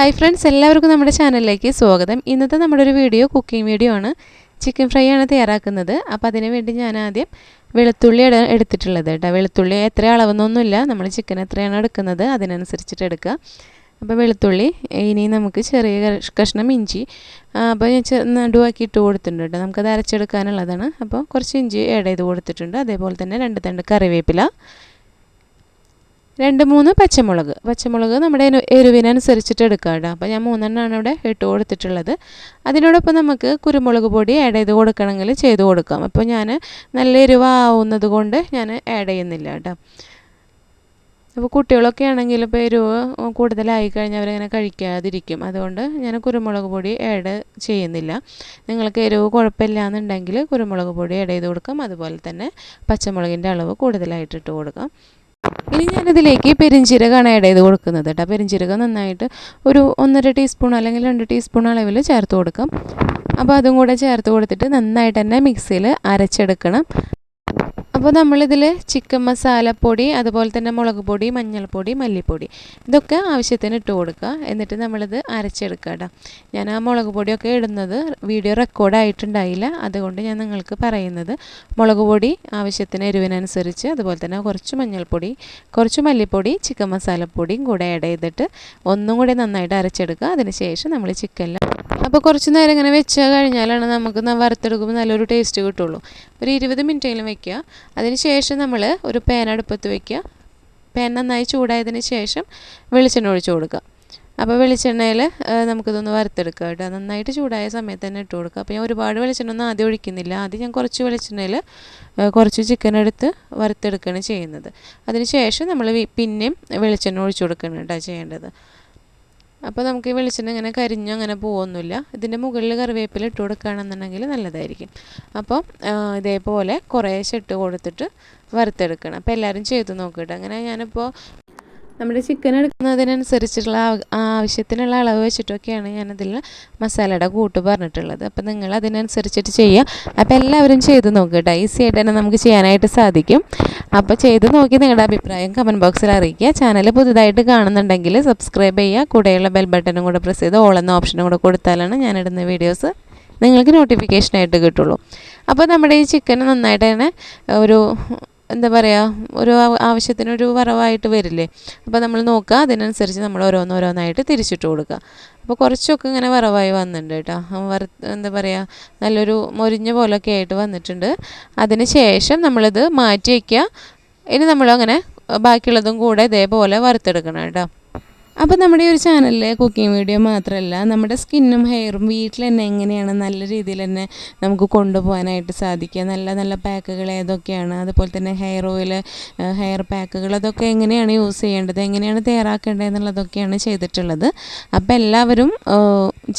Hi friends എല്ലാവർക്കും നമ്മുടെ ചാനലിലേക്ക് സ്വാഗതം. ഇന്നത്തെ നമ്മുടെ ഒരു വീഡിയോ കുക്കിംഗ് വീഡിയോ ആണ്. ചിക്കൻ ഫ്രൈ ആണ് തയ്യാറാക്കുന്നത്. അപ്പോൾ അതിന് വേണ്ടി ഞാൻ ആദ്യം വെളുത്തുള്ളി എടു എടുത്തിട്ടുള്ളത് കേട്ടോ. വെളുത്തുള്ളി എത്ര അളവെന്നൊന്നുമില്ല. നമ്മൾ ചിക്കൻ എത്രയാണ് എടുക്കുന്നത് അതിനനുസരിച്ചിട്ട് എടുക്കുക. അപ്പോൾ വെളുത്തുള്ളി ഇനി നമുക്ക് ചെറിയ കഷ്ണം ഇഞ്ചി അപ്പോൾ ഞാൻ നടുവാക്കി ഇട്ട് കൊടുത്തിട്ടുണ്ട് കേട്ടോ. നമുക്കത് അരച്ചെടുക്കാനുള്ളതാണ്. അപ്പോൾ കുറച്ച് ഇഞ്ചി ആഡ് ചെയ്ത് കൊടുത്തിട്ടുണ്ട്. അതേപോലെ തന്നെ രണ്ട് തണ്ട് കറിവേപ്പില. രണ്ട് മൂന്ന് പച്ചമുളക്. പച്ചമുളക് നമ്മുടെ എരുവിനനുസരിച്ചിട്ട് എരിവിനനുസരിച്ചിട്ട് എടുക്കാം കേട്ടോ. അപ്പോൾ ഞാൻ മൂന്നെണ്ണമാണ് ഇവിടെ ഇട്ട് കൊടുത്തിട്ടുള്ളത്. അതിനോടൊപ്പം നമുക്ക് കുരുമുളക് പൊടി ആഡ് ചെയ്ത് കൊടുക്കണമെങ്കിൽ ചെയ്ത് കൊടുക്കാം. അപ്പോൾ ഞാൻ നല്ല എരിവാവുന്നത് കൊണ്ട് ഞാൻ ആഡ് ചെയ്യുന്നില്ല കേട്ടോ. അപ്പോൾ കുട്ടികളൊക്കെ ആണെങ്കിൽ ഇപ്പോൾ എരിവ് കൂടുതലായി കഴിഞ്ഞാൽ അവരങ്ങനെ കഴിക്കാതിരിക്കും. അതുകൊണ്ട് ഞാൻ കുരുമുളക് പൊടി ആഡ് ചെയ്യുന്നില്ല. നിങ്ങൾക്ക് എരിവ് കുഴപ്പമില്ല എന്നുണ്ടെങ്കിൽ കുരുമുളക് പൊടി ആഡ് ചെയ്ത് കൊടുക്കാം. അതുപോലെ തന്നെ പച്ചമുളകിന്റെ അളവ് കൂടുതലായിട്ട് ഇട്ട് കൊടുക്കാം. ഇനി ഞാനിതിലേക്ക് പെരിഞ്ചീരകമാണ് ആഡ് ചെയ്ത് കൊടുക്കുന്നത് കേട്ടോ. പെരിഞ്ചീരകം നന്നായിട്ട് ഒരു ഒന്നര ടീസ്പൂൺ അല്ലെങ്കിൽ രണ്ട് ടീസ്പൂൺ അളവിൽ ചേർത്ത് കൊടുക്കാം. അപ്പോൾ അതും കൂടെ ചേർത്ത് കൊടുത്തിട്ട് നന്നായിട്ട് തന്നെ മിക്സിയിൽ അരച്ചെടുക്കണം. അപ്പോൾ നമ്മളിതിൽ ചിക്കൻ മസാലപ്പൊടി അതുപോലെ തന്നെ മുളക് പൊടി മഞ്ഞൾപ്പൊടി മല്ലിപ്പൊടി ഇതൊക്കെ ആവശ്യത്തിന് ഇട്ട് കൊടുക്കുക. എന്നിട്ട് നമ്മളിത് അരച്ചെടുക്കുക കേട്ടോ ഞാൻ ആ മുളക് പൊടിയൊക്കെ ഇടുന്നത് വീഡിയോ റെക്കോർഡായിട്ടുണ്ടായില്ല അതുകൊണ്ട് ഞാൻ നിങ്ങൾക്ക് പറയുന്നത് മുളക് പൊടി ആവശ്യത്തിന് എരിവിനനുസരിച്ച് അതുപോലെ തന്നെ കുറച്ച് മഞ്ഞൾപ്പൊടി കുറച്ച് മല്ലിപ്പൊടി ചിക്കൻ മസാലപ്പൊടിയും കൂടെ ആഡ് ചെയ്തിട്ട് ഒന്നും കൂടി നന്നായിട്ട് അരച്ചെടുക്കുക. അതിനുശേഷം നമ്മൾ ചിക്കനിൽ അപ്പോൾ കുറച്ച് നേരം ഇങ്ങനെ വെച്ച് കഴിഞ്ഞാലാണ് നമുക്ക് വറുത്തെടുക്കുമ്പോൾ നല്ലൊരു ടേസ്റ്റ് കിട്ടുള്ളൂ. ഒരു ഇരുപത് മിനിറ്റെങ്കിലും വെക്കുക. അതിന് ശേഷം നമ്മൾ ഒരു പാൻ അടുപ്പത്ത് വെക്കുക. പാൻ നന്നായി ചൂടായതിന് ശേഷം വെളിച്ചെണ്ണ ഒഴിച്ചു കൊടുക്കുക. അപ്പോൾ വെളിച്ചെണ്ണയിൽ നമുക്കിതൊന്ന് വറുത്തെടുക്കുക കേട്ടോ. നന്നായിട്ട് ചൂടായ സമയത്ത് തന്നെ ഇട്ട് കൊടുക്കുക. അപ്പോൾ ഞാൻ ഒരുപാട് വെളിച്ചെണ്ണ ഒന്നും ആദ്യം ഒഴിക്കുന്നില്ല. ആദ്യം ഞാൻ കുറച്ച് വെളിച്ചെണ്ണയിൽ കുറച്ച് ചിക്കൻ എടുത്ത് വറുത്തെടുക്കുകയാണ് ചെയ്യുന്നത്. അതിനുശേഷം നമ്മൾ പിന്നെയും വെളിച്ചെണ്ണ ഒഴിച്ചു കൊടുക്കുകയാണ് കേട്ടോ ചെയ്യേണ്ടത്. അപ്പോൾ നമുക്ക് ഈ വെളിച്ചെണ്ണ ഇങ്ങനെ കരിഞ്ഞ് അങ്ങനെ പോകുന്നില്ല ഇതിന്റെ മുകളിൽ കറിവേപ്പില ഇട്ട് കൊടുക്കുകയാണെന്നുണ്ടെങ്കിൽ നല്ലതായിരിക്കും. അപ്പോൾ ഇതേപോലെ കുറേശ്ശെ ഇട്ട് കൊടുത്തിട്ട് വറുത്തെടുക്കണം. അപ്പോൾ എല്ലാവരും ചെയ്ത് നോക്കിയിട്ട് അങ്ങനെ ഞാനിപ്പോൾ നമ്മുടെ ചിക്കൻ എടുക്കുന്നതിനനുസരിച്ചുള്ള ആവ- ആവശ്യത്തിനുള്ള അളവ് വെച്ചിട്ടൊക്കെയാണ് ഞാനതിൽ മസാലയുടെ കൂട്ട് പറഞ്ഞിട്ടുള്ളത്. അപ്പോൾ നിങ്ങൾ അതിനനുസരിച്ചിട്ട് ചെയ്യുക അപ്പോൾ എല്ലാവരും ചെയ്ത് നോക്കുക കേട്ടോ. ഈസി ആയിട്ട് തന്നെ നമുക്ക് ചെയ്യാനായിട്ട് സാധിക്കും. അപ്പോൾ ചെയ്ത് നോക്കി നിങ്ങളുടെ അഭിപ്രായം കമന്റ് ബോക്സിൽ അറിയിക്കുക. ചാനൽ പുതുതായിട്ട് കാണുന്നുണ്ടെങ്കിൽ സബ്സ്ക്രൈബ് ചെയ്യുക. കൂടെയുള്ള ബെൽ ബട്ടണും കൂടെ പ്രസ് ചെയ്ത് ഓൾ എന്ന ഓപ്ഷനും കൂടെ കൊടുത്താലാണ് ഞാനിടുന്ന വീഡിയോസ് നിങ്ങൾക്ക് നോട്ടിഫിക്കേഷനായിട്ട് കിട്ടുള്ളൂ. അപ്പോൾ നമ്മുടെ ഈ ചിക്കൻ നന്നായിട്ട് തന്നെ ഒരു എന്താ പറയുക ഒരു ആവ- ആവശ്യത്തിനൊരു വറവായിട്ട് വരില്ലേ? അപ്പോൾ നമ്മൾ നോക്കുക അതിനനുസരിച്ച് നമ്മൾ ഓരോന്നോരോന്നായിട്ട് തിരിച്ചിട്ട് കൊടുക്കുക അപ്പോൾ കുറച്ചൊക്കെ ഇങ്ങനെ വറവായി വന്നിട്ടുണ്ട് കേട്ടോ. വറ എന്താ പറയുക നല്ലൊരു മൊരിഞ്ഞ പോലൊക്കെ ആയിട്ട് വന്നിട്ടുണ്ട്. അതിന് ശേഷം നമ്മളിത് മാറ്റി വയ്ക്കുക ഇനി നമ്മളങ്ങനെ ബാക്കിയുള്ളതും കൂടെ ഇതേപോലെ വറുത്തെടുക്കണം കേട്ടോ. അപ്പോൾ നമ്മുടെ ഈ ഒരു ചാനലിലെ കുക്കിംഗ് വീഡിയോ മാത്രമല്ല നമ്മുടെ സ്കിന്നും ഹെയറും വീട്ടിൽ തന്നെ എങ്ങനെയാണ് നല്ല രീതിയിൽ തന്നെ നമുക്ക് കൊണ്ടുപോകാനായിട്ട് സാധിക്കുക. നല്ല നല്ല പാക്കുകൾ ഏതൊക്കെയാണ്? അതുപോലെ തന്നെ ഹെയർ ഓയിൽ ഹെയർ പാക്കുകൾ അതൊക്കെ എങ്ങനെയാണ് യൂസ് ചെയ്യേണ്ടത്? എങ്ങനെയാണ് തയ്യാറാക്കേണ്ടത് എന്നുള്ളതൊക്കെയാണ് ചെയ്തിട്ടുള്ളത്. അപ്പോൾ എല്ലാവരും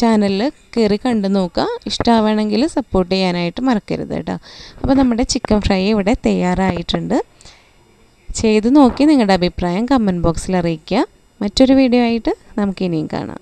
ചാനലിൽ കയറി കണ്ടു നോക്കുക. ഇഷ്ടമാവണമെങ്കിൽ സപ്പോർട്ട് ചെയ്യാനായിട്ട് മറക്കരുത് കേട്ടോ. അപ്പോൾ നമ്മുടെ ചിക്കൻ ഫ്രൈ ഇവിടെ തയ്യാറായിട്ടുണ്ട്. ചെയ്ത് നോക്കി നിങ്ങളുടെ അഭിപ്രായം കമന്റ് ബോക്സിൽ അറിയിക്കുക. മറ്റൊരു വീഡിയോ ആയിട്ട് നമുക്കിനിയും കാണാം.